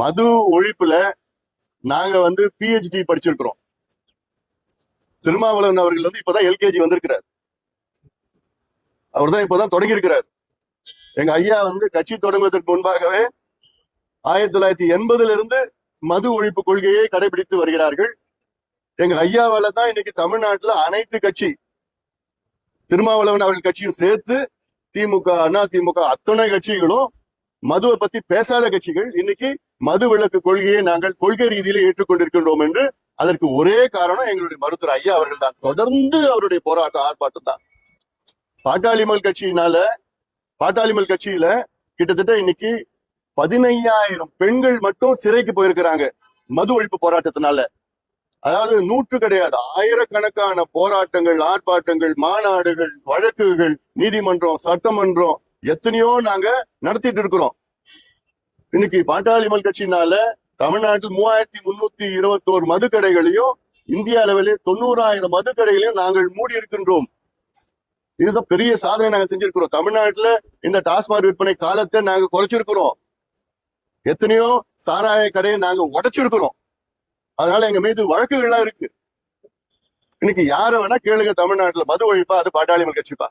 மது ஒழிப்புல நாங்க வந்து பிஹெச்டி படிச்சிருக்கிறோம். திருமாவளவன் அவர்கள் வந்து இப்பதான் எல்கேஜி வந்திருக்கிறார். அவர் தான் இப்பதான் தொடங்கி இருக்கிறார் எங்க ஐயா வந்து கட்சி தொடங்குவதற்கு முன்பாகவே ஆயிரத்தி தொள்ளாயிரத்தி எண்பதுல இருந்து மது ஒழிப்பு கொள்கையை கடைபிடித்து வருகிறார்கள். எங்க ஐயாவால தான் இன்னைக்கு தமிழ்நாட்டுல அனைத்து கட்சி திருமாவளவன் அவர்கள் கட்சியும் சேர்த்து திமுக அண்ணா திமுக அத்தனை கட்சிகளும் மதுவை பத்தி பேசாத கட்சிகள். இன்னைக்கு மது விலக்கு கொள்கையை நாங்கள் கொள்கை ரீதியில ஏற்றுக்கொண்டிருக்கின்றோம் என்று அதற்கு ஒரே காரணம் எங்களுடைய மருத்துவர் ஐயா அவர்கள் தான் தொடர்ந்து அவருடைய போராட்டம் ஆர்ப்பாட்டம் தான் பாட்டாளிமல் கட்சியினால பாட்டாளிமல் கட்சியில கிட்டத்தட்ட இன்னைக்கு பதினையாயிரம் பெண்கள் மட்டும் சிறைக்கு போயிருக்கிறாங்க மது ஒழிப்பு போராட்டத்தினால. அதாவது நூற்று கிடையாது ஆயிரக்கணக்கான போராட்டங்கள் ஆர்ப்பாட்டங்கள் மாநாடுகள் வழக்குகள் நீதிமன்றம் சட்டமன்றம் எத்தனையோ நாங்க நடத்திட்டு இருக்கிறோம். இன்னைக்கு பாட்டாளிமல் கட்சினால தமிழ்நாட்டில் மூவாயிரத்தி முன்னூத்தி இருபத்தோரு மதுக்கடைகளையும் இந்திய அளவிலே தொண்ணூறாயிரம் மதுக்கடைகளையும் நாங்கள் மூடி இருக்கின்றோம். இதுதான் பெரிய சாதனை நாங்க செஞ்சிருக்கிறோம். தமிழ்நாட்டுல இந்த டாஸ்மாக் விற்பனை காலத்தை நாங்க குறைச்சிருக்கிறோம். எத்தனையோ சாராய கடையை நாங்க உடைச்சிருக்கிறோம். அதனால எங்க மீது வழக்குகள்லாம் இருக்கு. இன்னைக்கு யார வேணா கேளுங்க தமிழ்நாட்டுல மது ஒழிப்பா அது பாட்டாளிமல் கட்சிப்பா.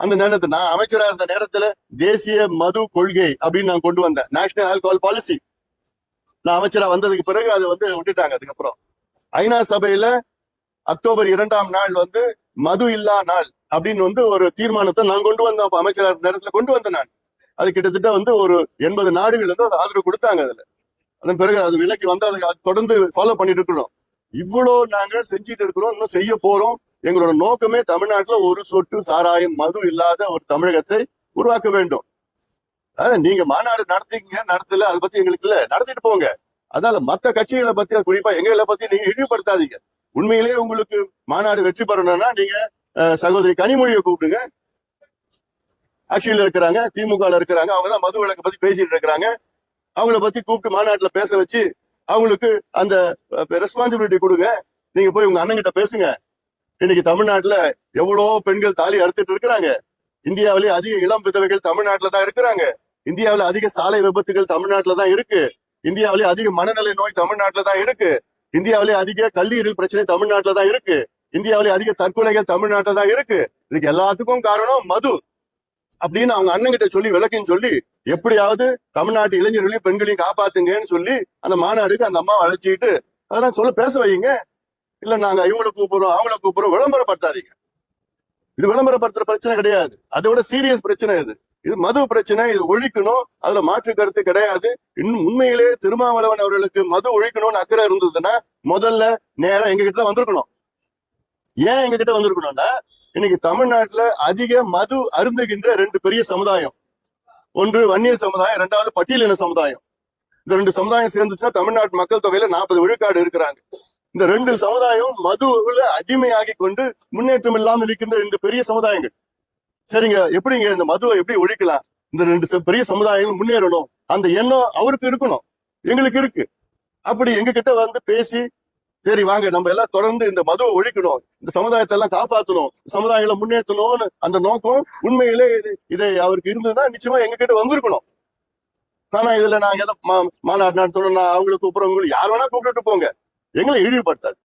அந்த நேரத்தை நான் அமைச்சரா இருந்த நேரத்துல தேசிய மது கொள்கை அப்படின்னு நான் கொண்டு வந்தேன். நேஷனல் ஆல்கோஹால் பாலிசி நான் அமைச்சரா வந்ததுக்கு பிறகு அதை வந்து விட்டுட்டாங்க அதுக்கப்புறம். ஐநா சபையில அக்டோபர் இரண்டாம் நாள் வந்து மது இல்லா நாள் அப்படின்னு வந்து ஒரு தீர்மானத்தை நான் கொண்டு வந்தேன். அப்ப அமைச்சரா இருந்த நேரத்துல கொண்டு வந்தேன் நான். அது கிட்டத்தட்ட வந்து ஒரு எண்பது நாடுகள் வந்து அது ஆதரவு கொடுத்தாங்க அதுல. அதன் பிறகு அது விலைக்கு வந்து அதை அது தொடர்ந்து ஃபாலோ பண்ணிட்டு இருக்கிறோம். இவ்வளவு நாங்கள் செஞ்சுட்டு இருக்கிறோம். இன்னும் செய்ய போறோம். எங்களோட நோக்கமே தமிழ்நாட்டுல ஒரு சொட்டு சாராயம் மது இல்லாத ஒரு தமிழகத்தை உருவாக்க வேண்டும். அதான் நீங்க மாநாடு நடத்தீங்க நடத்தல அதை பத்தி எங்களுக்கு இல்ல. நடத்திட்டு போங்க. அதனால மத்த கட்சிகளை பத்தி குறிப்பா எங்களை பத்தி நீங்க இழிவுபடுத்தாதீங்க. உண்மையிலேயே உங்களுக்கு மாநாடு வெற்றி பெறணும்னா நீங்க அஹ், சகோதரி கனிமொழியை கூப்பிடுங்க. ஆட்சியில் இருக்கிறாங்க திமுக இருக்கிறாங்க அவங்க தான் மது விளக்கை பத்தி பேசிட்டு இருக்கிறாங்க. அவங்கள பத்தி கூப்பிட்டு மாநாட்டுல பேச வச்சு அவங்களுக்கு அந்த ரெஸ்பான்சிபிலிட்டி கொடுங்க. நீங்க போய் உங்க அண்ணன் கிட்ட பேசுங்க. இன்னைக்கு தமிழ்நாட்டுல எவ்வளோ பெண்கள் தாலி அறுத்துட்டு இருக்கிறாங்க. இந்தியாவிலேயே அதிக இளம் விதவைகள் தமிழ்நாட்டுல தான் இருக்கிறாங்க. இந்தியாவில அதிக சாலை விபத்துகள் தமிழ்நாட்டுல தான் இருக்கு. இந்தியாவிலேயே அதிக மனநல நோய் தமிழ்நாட்டுல தான் இருக்கு. இந்தியாவிலேயே அதிக கல்லீரல் பிரச்சனை தமிழ்நாட்டுல தான் இருக்கு. இந்தியாவிலேயே அதிக தற்கொலைகள் தமிழ்நாட்டுல தான் இருக்கு. இதுக்கு எல்லாத்துக்கும் காரணம் மது. அப்படின்னு அவங்க அண்ணன் கிட்ட சொல்லி விளக்குன்னு சொல்லி எப்படியாவது தமிழ்நாட்டு இளைஞர்களையும் பெண்களையும் காப்பாத்துங்கன்னு சொல்லி அந்த மாநாடுக்கு அந்த அம்மா அழைச்சிட்டு அதெல்லாம் சொல்ல பேச வைங்க இல்ல நாங்க இவங்களை கூப்பிடுறோம் அவங்கள கூப்பிடுறோம் விளம்பரப்படுத்தாதீங்க. இது விளம்பரப்படுத்துற பிரச்சனை கிடையாது. அதோட சீரியஸ் பிரச்சனை இது. இது மது பிரச்சனை இது ஒழிக்கணும். அதுல மாற்று கருத்து கிடையாது. இன்னும் உண்மையிலே திருமாவளவன் அவர்களுக்கு மது ஒழிக்கணும்னு அக்கறை இருந்ததுன்னா முதல்ல நேரா எங்க கிட்ட வந்திருக்கணும். ஏன் எங்க கிட்ட வந்திருக்கணும்னா இன்னைக்கு தமிழ்நாட்டுல அதிக மது அருந்துகின்ற ரெண்டு பெரிய சமுதாயம். ஒன்று வன்னியர் சமுதாயம் இரண்டாவது பட்டியலின சமுதாயம். இந்த ரெண்டு சமுதாயம் சேர்ந்துச்சுன்னா தமிழ்நாட்டு மக்கள் தொகையில நாற்பது விழுக்காடு இருக்கிறாங்க. இந்த ரெண்டு சமுதாயம் மதுவுல அடிமையாகி கொண்டு முன்னேற்றம் இல்லாமல் இருக்கின்ற இந்த பெரிய சமுதாயங்கள். சரிங்க எப்படிங்க இந்த மதுவை எப்படி ஒழிக்கலாம்? இந்த ரெண்டு பெரிய சமுதாயங்கள் முன்னேறணும். அந்த எண்ணம் அவருக்கு இருக்கணும். எங்களுக்கு இருக்கு. அப்படி எங்க கிட்ட வந்து பேசி சரி வாங்க நம்ம எல்லாம் தொடர்ந்து இந்த மதுவை ஒழிக்கணும். இந்த சமுதாயத்தை எல்லாம் காப்பாற்றணும் சமுதாயங்களை முன்னேற்றணும்னு அந்த நோக்கம் உண்மையிலே இது- இதை அவருக்கு இருந்ததுன்னா நிச்சயமா எங்க கிட்ட வந்திருக்கணும். ஆனா இதுல நாங்க எதை மா- மாநாடு நடத்தணும்னா நான் அவங்களை கூப்பிடுறவங்க யார் வேணா கூப்பிட்டுட்டு போங்க. எங்களை இழிவுபடுத்தாது